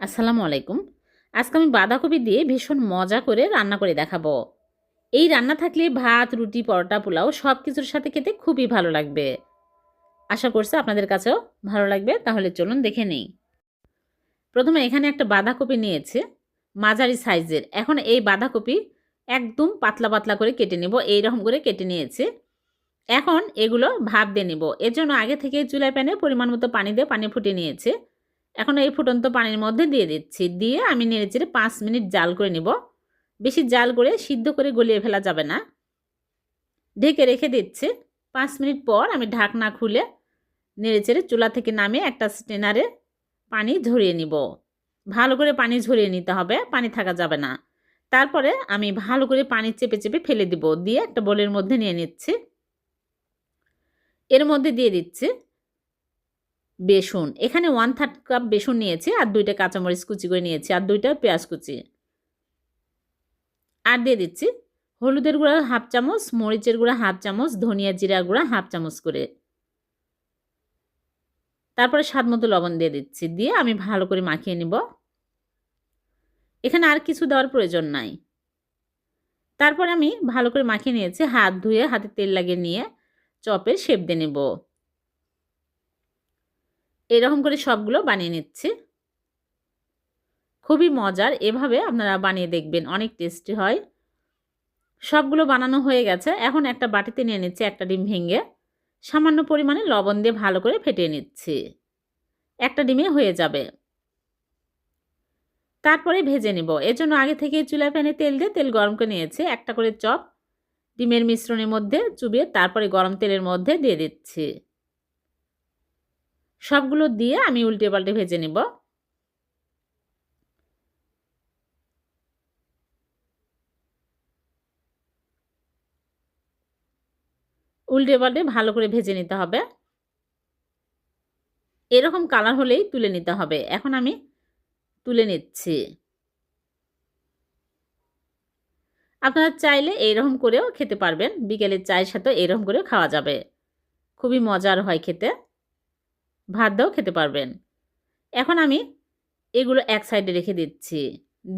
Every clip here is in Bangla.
আসসালামু আলাইকুম। আজকে আমি বাঁধাকপি দিয়ে ভীষণ মজা করে রান্না করে দেখাবো। এই রান্না থাকলে ভাত, রুটি, পরোটা, পোলাও সব কিছুর সাথে খেতে খুবই ভালো লাগবে। আশা করছি আপনাদের কাছেও ভালো লাগবে, তাহলে চলুন দেখে নেই। প্রথমে এখানে একটা বাঁধাকপি নিয়েছে, মাঝারি সাইজের। এখন এই বাঁধাকপি একদম পাতলা পাতলা করে কেটে নেব, এইরকম করে কেটে নিয়েছে। এখন এগুলো ভাপ দিয়ে নেব। এর জন্য আগে থেকে চুলায় প্যানে পরিমাণ মতো পানি দিয়ে পানি ফুটে নিয়েছে। এখন এই ফুটন্ত পানির মধ্যে দিয়ে দিচ্ছি। দিয়ে আমি নেড়েচেড়ে পাঁচ মিনিট জাল করে নিব। বেশি জাল করে সিদ্ধ করে গলিয়ে ফেলা যাবে না। ঢেকে রেখে দিচ্ছি। পাঁচ মিনিট পর আমি ঢাকনা খুলে নেড়েচেড়ে চুলা থেকে নামিয়ে একটা স্টেনারে পানি ঝরিয়ে নিব। ভালো করে পানি ঝরিয়ে নিতে হবে, পানি থাকা যাবে না। তারপরে আমি ভালো করে পানি চেপে চেপে ফেলে দিব। দিয়ে একটা বোলের মধ্যে নিয়ে নিচ্ছি। এর মধ্যে দিয়ে দিচ্ছি। বেসন। এখানে ওয়ান থার্ড কাপ বেসন নিয়েছি আর দুইটা কাঁচামরিচ কুচি করে নিয়েছি আর দুইটা পেঁয়াজ কুচি। আর দিয়ে দিচ্ছি হলুদের গুঁড়া হাফ চামচ, মরিচের গুঁড়া হাফ চামচ, ধনিয়া জিরা গুঁড়া হাফ চামচ করে। তারপরে স্বাদ মতো লবণ দিয়ে দিচ্ছি, দিয়ে আমি ভালো করে মাখিয়ে নিব। এখানে আর কিছু দেওয়ার প্রয়োজন নাই। তারপর আমি ভালো করে মাখিয়ে নিয়েছি, হাত ধুয়ে হাতে তেল লাগিয়ে নিয়ে চপের শেপ দিয়ে নেব। এরকম করে সবগুলো বানিয়ে নিচ্ছি। খুবই মজার, এভাবে আপনারা বানিয়ে দেখবেন, অনেক টেস্টি হয়। সবগুলো বানানো হয়ে গেছে, এখন একটা বাটিতে নিয়ে নিচ্ছি একটা ডিম ভেঙে, সামান্য পরিমাণে লবণ দিয়ে ভালো করে ফেটিয়ে নিচ্ছি। একটা ডিমে হয়ে যাবে। তারপরে ভেজে নিব এর জন্য আগে থেকে চুলা প্যানে তেল দিয়ে তেল গরম করে নিয়েছি, একটা করে চপ, ডিমের মিশ্রণের মধ্যে চুবিয়ে তারপরে গরম তেলের মধ্যে দিয়ে দিচ্ছি। সবগুলো দিয়ে আমি উল্টে পাল্টে ভেজে নেব। উল্টে পাল্টে ভালো করে ভেজে নিতে হবে। এরকম কালার হলেই তুলে নিতে হবে। এখন আমি তুলে নিচ্ছি। আপনারা চাইলে এইরকম করেও খেতে পারবেন। বিকেলের চায়ের সাথে এরকম করেও খাওয়া যাবে। খুবই মজার হয় খেতে। ভাত দাও, খেতে পারবেন। এখন আমি এগুলো এক সাইডে রেখে দিচ্ছি।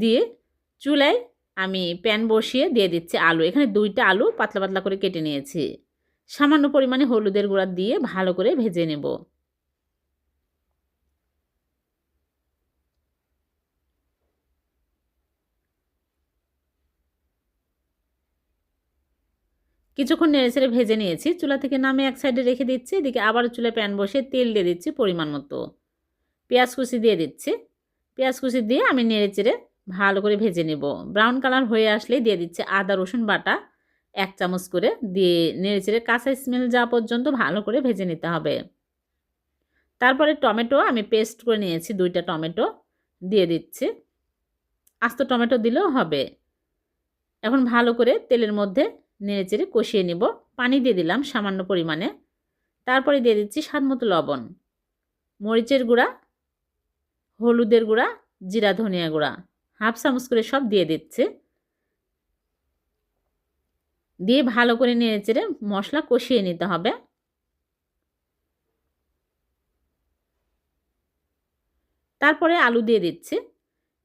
দিয়ে চুলায় আমি প্যান বসিয়ে দিয়ে দিচ্ছি আলু। এখানে দুইটা আলু পাতলা পাতলা করে কেটে নিয়েছি। সামান্য পরিমাণে হলুদের গুঁড়া দিয়ে ভালো করে ভেজে নেব। কিছুক্ষণ নেড়ে ছেড়ে ভেজে নিয়েছি। চুলা থেকে নামে এক সাইডে রেখে দিচ্ছি। এদিকে আবার চুলায় প্যান বসে তেল দিয়ে দিচ্ছি পরিমাণ মতো। পেঁয়াজ কুচি দিয়ে দিচ্ছি। পেঁয়াজ কুচি দিয়ে আমি নেড়ে চেড়ে ভালো করে ভেজে নেব। ব্রাউন কালার হয়ে আসলে দিয়ে দিচ্ছি আদা, রসুন বাটা। এক চামচ করে দিয়ে নেড়ে চেড়ে কাঁচা স্মেল যাওয়া পর্যন্ত ভালো করে ভেজে নিতে হবে। তারপরে টমেটো আমি পেস্ট করে নিয়েছি দুইটা টমেটো। দিয়ে দিচ্ছি। আস্ত টমেটো দিলেও হবে। এখন ভালো করে তেলের মধ্যে নেড়ে চেড়ে কষিয়ে নিব। পানি দিয়ে দিলাম সামান্য পরিমাণে। তারপরে দিয়ে দিচ্ছি স্বাদ মতো লবণ, মরিচের গুঁড়া, হলুদের গুঁড়া, জিরা, ধনিয়া গুঁড়া, হাফ চামচ করে সব দিয়ে দিচ্ছে। দিয়ে ভালো করে নেড়ে চেড়ে মশলা কষিয়ে নিতে হবে। তারপরে আলু দিয়ে দিচ্ছি।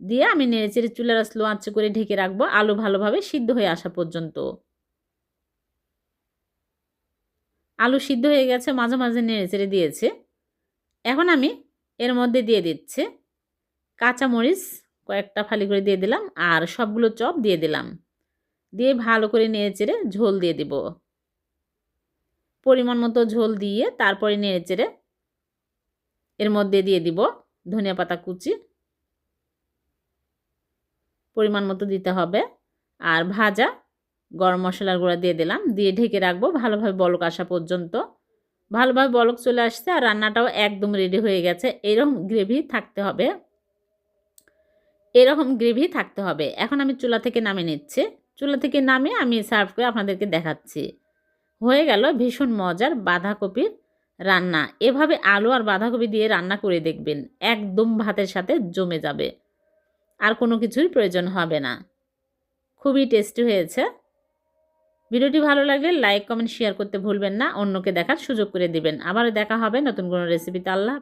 দিয়ে আমি নেড়ে চেড়ে চুলার স্লো আঁচে করে ঢেকে রাখব। আলু ভালোভাবে সিদ্ধ হয়ে আসা পর্যন্ত। আলু সিদ্ধ হয়ে গেছে, মাঝে মাঝে নেড়ে চেড়ে দিয়েছে। এখন আমি এর মধ্যে দিয়ে দিচ্ছে কাঁচামরিচ, কয়েকটা ফালি করে দিয়ে দিলাম আর সবগুলো চপ দিয়ে দিলাম। দিয়ে ভালো করে নেড়ে চেড়ে ঝোল দিয়ে দিব। পরিমাণ মতো ঝোল দিয়ে তারপরে নেড়ে চেড়ে এর মধ্যে দিয়ে দিব ধনিয়া পাতা কুচি। পরিমাণ মতো দিতে হবে। আর ভাজা গরম মশলার গুঁড়া দিয়ে দিলাম। দিয়ে ঢেকে রাখব ভালোভাবে বলক আসা পর্যন্ত। ভালোভাবে বলক চলে আসছে আর রান্নাটাও একদম রেডি হয়ে গেছে। এরকম গ্রেভি থাকতে হবে। এরকম গ্রেভি থাকতে হবে। এখন আমি চুলা থেকে নামে নিচ্ছি। চুলা থেকে নামে আমি সার্ভ করে আপনাদেরকে দেখাচ্ছি। হয়ে গেল ভীষণ মজার বাঁধাকপির রান্না। এভাবে আলু আর বাঁধাকপি দিয়ে রান্না করে দেখবেন, একদম ভাতের সাথে জমে যাবে। আর কোনো কিছুর প্রয়োজন হবে না। খুবই টেস্টি হয়েছে। ভিডিওটি ভালো লাগলে লাইক, কমেন্ট, শেয়ার করতে ভুলবেন না। অন্যকে দেখার সুযোগ করে দিবেন। আবার দেখা হবে নতুন কোনো রেসিপিতে আল্লাহ